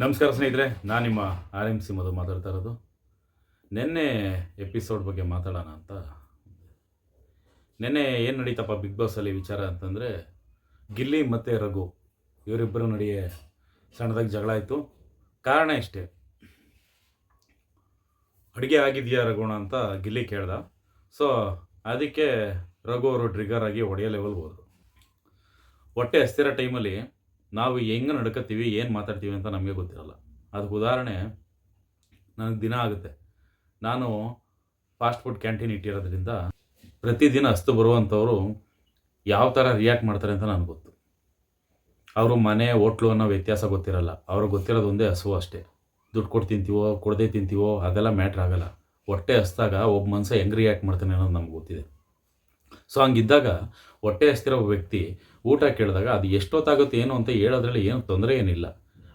ನಮಸ್ಕಾರ ಸ್ನೇಹಿತರೆ, ನಾನು ನಿಮ್ಮ ಆರ್ ಎಂ ಸಿ ಮಧು ಮಾತಾಡ್ತಾ ಇರೋದು. ನಿನ್ನೆ ಎಪಿಸೋಡ್ ಬಗ್ಗೆ ಮಾತಾಡೋಣ ಅಂತ. ನಿನ್ನೆ ಏನು ನಡೀತಪ್ಪ ಬಿಗ್ ಬಾಸಲ್ಲಿ ವಿಚಾರ ಅಂತಂದರೆ, ಗಿಲ್ಲಿ ಮತ್ತು ರಘು ಇವರಿಬ್ಬರ ನಡುವೆ ಸಣ್ಣದಾಗಿ ಜಗಳ ಆಯಿತು. ಕಾರಣ ಇಷ್ಟೇ. ಅಡುಗೆ ಆಗಿದೆಯಾ ರಘುಣ ಅಂತ ಗಿಲ್ಲಿ ಕೇಳ್ದ. ಸೊ ಅದಕ್ಕೆ ರಘು ಅವರು ಟ್ರಿಗರ್ ಆಗಿ ಒಡೆಯ ಲೆವೆಲ್ ಹೋದರು. ಹೊಟ್ಟೆ ಹಸ್ತಿರೋ ಟೈಮಲ್ಲಿ ನಾವು ಹೆಂಗೆ ನಡ್ಕೋತೀವಿ ಏನು ಮಾತಾಡ್ತೀವಿ ಅಂತ ನಮಗೆ ಗೊತ್ತಿರಲ್ಲ. ಅದಕ್ಕೆ ಉದಾಹರಣೆ, ನನಗೆ ದಿನ ಆಗುತ್ತೆ. ನಾನು ಫಾಸ್ಟ್ ಫುಡ್ ಕ್ಯಾಂಟೀನ್ ಇಟ್ಟಿರೋದ್ರಿಂದ ಪ್ರತಿದಿನ ಹಸ್ತು ಬರುವಂಥವರು ಯಾವ ಥರ ರಿಯಾಕ್ಟ್ ಮಾಡ್ತಾರೆ ಅಂತ ನನಗೆ ಗೊತ್ತು. ಅವರು ಮನೆ, ಹೋಟ್ಲು ಅನ್ನೋ ವ್ಯತ್ಯಾಸ ಗೊತ್ತಿರಲ್ಲ. ಅವ್ರಿಗೆ ಗೊತ್ತಿರೋದು ಒಂದೇ ಹಸುವು ಅಷ್ಟೇ. ದುಡ್ಡು ಕೊಟ್ಟು ತಿಂತೀವೋ, ಕೊಡದೆ ತಿಂತೀವೋ, ಅದೆಲ್ಲ ಮ್ಯಾಟ್ರ್ ಆಗಲ್ಲ. ಹೊಟ್ಟೆ ಹಸ್ದಾಗ ಒಬ್ಬ ಮನುಷ್ಯ ಹೆಂಗೆ ರಿಯಾಕ್ಟ್ ಮಾಡ್ತಾನೆ ಅನ್ನೋದು ನಮ್ಗೆ ಗೊತ್ತಿದೆ. ಸೊ ಹಂಗಿದ್ದಾಗ ಹೊಟ್ಟೆ ಹಸ್ತಿರೋ ವ್ಯಕ್ತಿ ಊಟ ಕೇಳಿದಾಗ ಅದು ಎಷ್ಟೊತ್ತಾಗುತ್ತೆ, ಏನು ಅಂತ ಹೇಳೋದ್ರಲ್ಲಿ ಏನು ತೊಂದರೆ ಏನಿಲ್ಲ.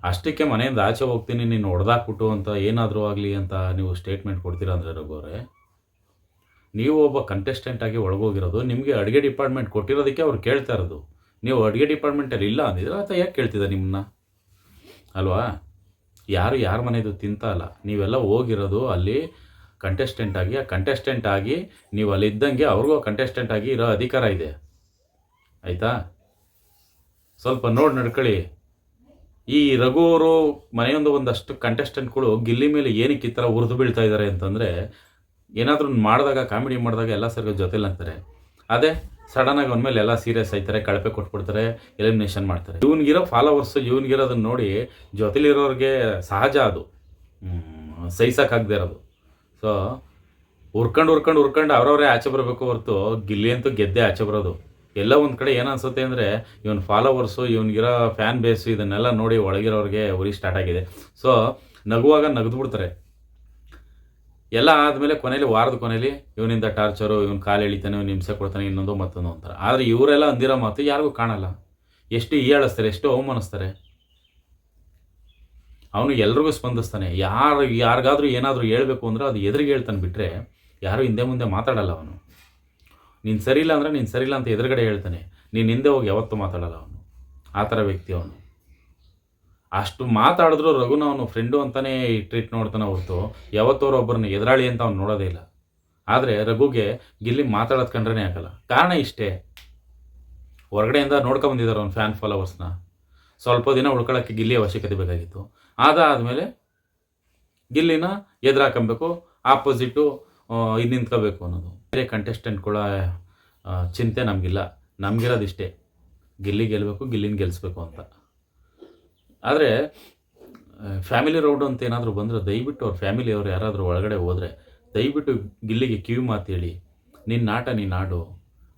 ಅಷ್ಟಕ್ಕೆ ಮನೆಯಿಂದ ಆಚೆ ಹೋಗ್ತೀನಿ, ನೀನು ಹೊಡೆದಾಕ್ಬಿಟ್ಟು ಅಂತ ಏನಾದರೂ ಆಗಲಿ ಅಂತ ನೀವು ಸ್ಟೇಟ್ಮೆಂಟ್ ಕೊಡ್ತೀರಾ ಅಂದರೆ ರಘುವರೇ ನೀವು ಒಬ್ಬ ಕಂಟೆಸ್ಟೆಂಟ್ ಆಗಿ ಒಳಗೋಗಿರೋದು, ನಿಮಗೆ ಅಡುಗೆ ಡಿಪಾರ್ಟ್ಮೆಂಟ್ ಕೊಟ್ಟಿರೋದಕ್ಕೆ ಅವ್ರು ಕೇಳ್ತಾ ಇರೋದು. ನೀವು ಅಡುಗೆ ಡಿಪಾರ್ಟ್ಮೆಂಟಲ್ಲಿ ಇಲ್ಲ ಅಂದಿದ್ರೆ ಆತ ಯಾಕೆ ಕೇಳ್ತಿದ್ದ ನಿಮ್ಮನ್ನ ಅಲ್ವಾ? ಯಾರು ಯಾರ ಮನೆಯದು ತಿಂತ ಅಲ್ಲ ನೀವೆಲ್ಲ ಹೋಗಿರೋದು ಅಲ್ಲಿ ಕಂಟೆಸ್ಟೆಂಟ್ ಆಗಿ, ಆ ಕಂಟೆಸ್ಟೆಂಟ್ ಆಗಿ ನೀವು ಅಲ್ಲಿ ಇದ್ದಂಗೆ ಅವ್ರಿಗೂ ಕಂಟೆಸ್ಟೆಂಟ್ ಆಗಿ ಇರೋ ಅಧಿಕಾರ ಇದೆ. ಆಯಿತಾ? ಸ್ವಲ್ಪ ನೋಡಿ ನಡ್ಕೊಳ್ಳಿ. ಈ ರಘು ಅವರು ಮನೆಯೊಂದು ಒಂದಷ್ಟು ಕಂಟೆಸ್ಟೆಂಟ್ಗಳು ಗಿಲ್ಲಿ ಮೇಲೆ ಏನಕ್ಕೆ ಈ ಥರ ಉರಿದು ಬೀಳ್ತಾ ಇದ್ದಾರೆ ಅಂತಂದರೆ, ಏನಾದರೂ ಮಾಡಿದಾಗ, ಕಾಮಿಡಿ ಮಾಡಿದಾಗ ಎಲ್ಲ ಸರ್ಗ ಜೊತೆಲಿ ಅಂತಾರೆ. ಅದೇ ಸಡನ್ನಾಗಿ ಮೇಲೆ ಎಲ್ಲ ಸೀರಿಯಸ್ ಆಯ್ತಾರೆ, ಕಳಪೆ ಕೊಟ್ಬಿಡ್ತಾರೆ ಎಲಿಮಿನೇಷನ್ ಮಾಡ್ತಾರೆ. ಇವನಿಗಿರೋ ಫಾಲೋವರ್ಸು ಇವನಿಗಿರೋದನ್ನ ನೋಡಿ ಜೊತೆಲಿರೋರಿಗೆ ಸಹಜ ಅದು. ಸಹಿಸೋಕ್ಕಾಗದೇ ಇರೋದು. ಸೊ ಉರ್ಕೊಂಡು ಉರ್ಕೊಂಡು ಉರ್ಕೊಂಡು ಅವರವರೇ ಆಚೆ ಬರಬೇಕು ಹೊರತು ಗಿಲ್ಲಿ ಅಂತೂ ಗೆದ್ದೆ ಆಚೆ ಬರೋದು. ಎಲ್ಲ ಒಂದು ಕಡೆ ಏನು ಅನ್ಸುತ್ತೆ ಅಂದರೆ ಇವನ್ ಫಾಲೋವರ್ಸು ಇವನಿಗಿರೋ ಫ್ಯಾನ್ ಬೇಸು ಇದನ್ನೆಲ್ಲ ನೋಡಿ ಒಳಗಿರೋರಿಗೆ ಉರಿ ಸ್ಟಾರ್ಟ್ ಆಗಿದೆ. ಸೊ ನಗುವಾಗ ನಗದು ಬಿಡ್ತಾರೆ. ಎಲ್ಲ ಆದಮೇಲೆ ಕೊನೆಯಲ್ಲಿ ವಾರದ ಕೊನೆಯಲ್ಲಿ ಇವನಿಂದ ಟಾರ್ಚರು ಇವನು ಕಾಲು ಎಳಿತಾನೆ, ಇವ್ನು ಹಿಂಸೆ ಕೊಡ್ತಾನೆ, ಇನ್ನೊಂದು ಮತ್ತೊಂದು ಅಂತಾರೆ. ಆದರೆ ಇವರೆಲ್ಲ ಅಂದಿರೋ ಮಾತು ಯಾರಿಗೂ ಕಾಣಲ್ಲ. ಎಷ್ಟು ಈಯಾಳಿಸ್ತಾರೆ ಎಷ್ಟು ಅವಮಾನಿಸ್ತಾರೆ. ಅವನು ಎಲ್ರಿಗೂ ಸ್ಪಂದಿಸ್ತಾನೆ. ಯಾರು, ಯಾರಿಗಾದ್ರೂ ಏನಾದರೂ ಹೇಳಬೇಕು ಅಂದ್ರೆ ಅದು ಎದುರಿಗೆ ಹೇಳ್ತಾನೆ ಬಿಟ್ಟರೆ ಯಾರೂ ಹಿಂದೆ ಮುಂದೆ ಮಾತಾಡಲ್ಲ ಅವನು. ನೀನು ಸರಿಯಿಲ್ಲ ಅಂದರೆ ನೀನು ಸರಿಯಿಲ್ಲ ಅಂತ ಎದುರುಗಡೆ ಹೇಳ್ತಾನೆ. ನೀನು ಹಿಂದೆ ಹೋಗಿ ಯಾವತ್ತೂ ಮಾತಾಡಲ್ಲ ಅವನು. ಆ ಥರ ವ್ಯಕ್ತಿ ಅವನು. ಅಷ್ಟು ಮಾತಾಡಿದ್ರು ರಘುನ ಅವನು ಫ್ರೆಂಡು ಅಂತಲೇ ಟ್ರೀಟ್ ನೋಡ್ತಾನೆ ಹೊರತು. ಯಾವತ್ತೋರು ಒಬ್ಬರನ್ನ ಎದುರಾಳಿ ಅಂತ ಅವ್ನು ನೋಡೋದೇ ಇಲ್ಲ. ಆದರೆ ರಘುಗೆ ಗಿಲ್ಲಿ ಮಾತಾಡೋದು ಕಂಡ್ರೇ ಆಗಲ್ಲ. ಕಾರಣ ಇಷ್ಟೇ. ಹೊರಗಡೆಯಿಂದ ನೋಡ್ಕೊಂಬಂದಿದ್ದಾರೆ ಅವ್ನು ಫ್ಯಾನ್ ಫಾಲೋವರ್ಸ್ನ ಸ್ವಲ್ಪ ದಿನ ಉಳ್ಕೊಳ್ಳೋಕ್ಕೆ ಗಿಲ್ಲಿ ಅವಶ್ಯಕತೆ ಬೇಕಾಗಿತ್ತು. ಅದಾದಮೇಲೆ ಗಿಲ್ಲಿನ ಎದುರಾಕಬೇಕು ಆಪೋಸಿಟ್ಟು ಇದು ನಿಂತ್ಕೋಬೇಕು ಅನ್ನೋದು. ಬೇರೆ ಕಂಟೆಸ್ಟೆಂಟ್ಗಳ ಕೂಡ ಚಿಂತೆ ನಮಗಿಲ್ಲ. ನಮಗಿರೋದಿಷ್ಟೇ. ಗಿಲ್ಲಿ ಗೆಲ್ಲಬೇಕು ಗಿಲ್ಲಿನ ಗೆಲ್ಲಿಸ್ಬೇಕು ಅಂತ. ಆದರೆ ಫ್ಯಾಮಿಲಿ ರೌಂಡ್ ಅಂತ ಏನಾದರೂ ಬಂದರೆ ದಯವಿಟ್ಟು ಅವ್ರ ಫ್ಯಾಮಿಲಿಯವರು ಯಾರಾದರೂ ಒಳಗಡೆ ಹೋದರೆ, ದಯವಿಟ್ಟು ಗಿಲ್ಲಿಗೆ ಕಿವಿ ಮಾತು ಹೇಳಿ. ನಿನ್ನ ನಾಟ ನೀನು ಆಡು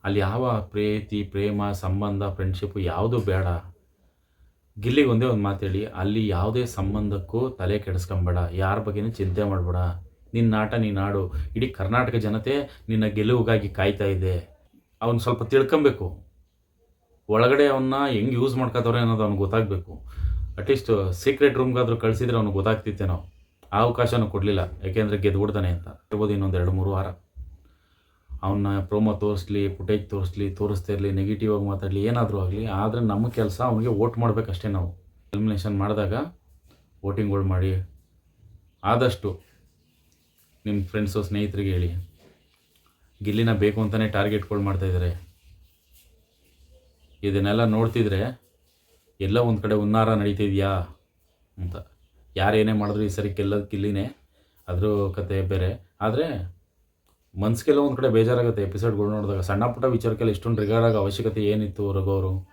ಅಲ್ಲಿ ಯಾವ ಪ್ರೀತಿ, ಪ್ರೇಮ, ಸಂಬಂಧ ಫ್ರೆಂಡ್ಶಿಪ್ಪು ಯಾವುದೂ ಬೇಡ. ಗಿಲ್ಲಿಗೆ ಒಂದೇ ಒಂದು ಮಾತು ಹೇಳಿ, ಅಲ್ಲಿ ಯಾವುದೇ ಸಂಬಂಧಕ್ಕೂ ತಲೆ ಕೆಡಿಸ್ಕೊಂಬೇಡ, ಯಾರ ಬಗ್ಗೆನೂ ಚಿಂತೆ ಮಾಡಬೇಡ. ನಿನ್ನ ನಾಟ ನೀನು ಆಡು ಇಡೀ ಕರ್ನಾಟಕ ಜನತೆ ನಿನ್ನ ಗೆಲುವಿಗಾಗಿ ಕಾಯ್ತಾ ಇದೆ. ಅವನು ಸ್ವಲ್ಪ ತಿಳ್ಕೊಬೇಕು. ಒಳಗಡೆ ಅವನ್ನ ಹೆಂಗೆ ಯೂಸ್ ಮಾಡ್ಕೋತವ್ರೆ ಅನ್ನೋದು ಅವ್ನಿಗೆ ಗೊತ್ತಾಗಬೇಕು. ಅಟ್ಲೀಸ್ಟ್ ಸೀಕ್ರೆಟ್ ರೂಮ್ಗಾದರೂ ಕಳಿಸಿದ್ರೆ ಅವ್ನಿಗೆ ಗೊತ್ತಾಗ್ತಿತ್ತೇನೋ. ಆ ಅವಕಾಶನೂ ಕೊಡಲಿಲ್ಲ, ಯಾಕೆಂದರೆ ಗೆದ್ದುಬಿಡ್ತಾನೆ ಅಂತ. ಇರ್ಬೋದು ಇನ್ನೊಂದು ಎರಡು ಮೂರು ವಾರ. ಅವನ್ನ ಪ್ರೋಮೋ ತೋರಿಸ್ಲಿ ಫುಟೇಜ್ ತೋರಿಸ್ಲಿ, ತೋರಿಸ್ತಾ ಇರಲಿ ನೆಗೆಟಿವ್ ಆಗಿ ಮಾತಾಡಲಿ, ಏನಾದರೂ ಆಗಲಿ, ಆದರೆ ನಮ್ಮ ಕೆಲಸ ಅವನಿಗೆ ವೋಟ್ ಮಾಡಬೇಕಷ್ಟೇ ನಾವು. ಎಲಿಮಿನೇಷನ್ ಮಾಡಿದಾಗ ವೋಟಿಂಗ್ಗಳು ಮಾಡಿ. ಆದಷ್ಟು ನಿಮ್ಮ ಫ್ರೆಂಡ್ಸು ಸ್ನೇಹಿತರಿಗೆ ಹೇಳಿ. ಗಿಲ್ಲಿನ ಬೇಕು ಅಂತಲೇ ಟಾರ್ಗೆಟ್ಗಳು ಮಾಡ್ತಾಯಿದ್ದಾರೆ ಇದನ್ನೆಲ್ಲ ನೋಡ್ತಿದ್ರೆ ಎಲ್ಲ ಒಂದು ಕಡೆ ಹುನ್ನಾರ ನಡೀತಿದೆಯಾ ಅಂತ. ಯಾರೇನೇ ಮಾಡಿದ್ರು ಈ ಸರಿ ಗೆಲ್ಲೋದು ಗಿಲ್ಲಿನೇ. ಅದ್ರ ಕತೆ ಬೇರೆ. ಆದರೆ ಮನ್ಸಿಗೆಲ್ಲ ಒಂದು ಕಡೆ ಬೇಜಾರಾಗುತ್ತೆ ಎಪಿಸೋಡ್ಗಳು ನೋಡಿದಾಗ. ಸಣ್ಣ ಪುಟ್ಟ ವಿಚಾರಕ್ಕೆಲ್ಲ ಇಷ್ಟೊಂದು ರಿಗಾರ್ಡ್ ಆಗೋ ಅವಶ್ಯಕತೆ ಏನಿತ್ತು ಅವರು?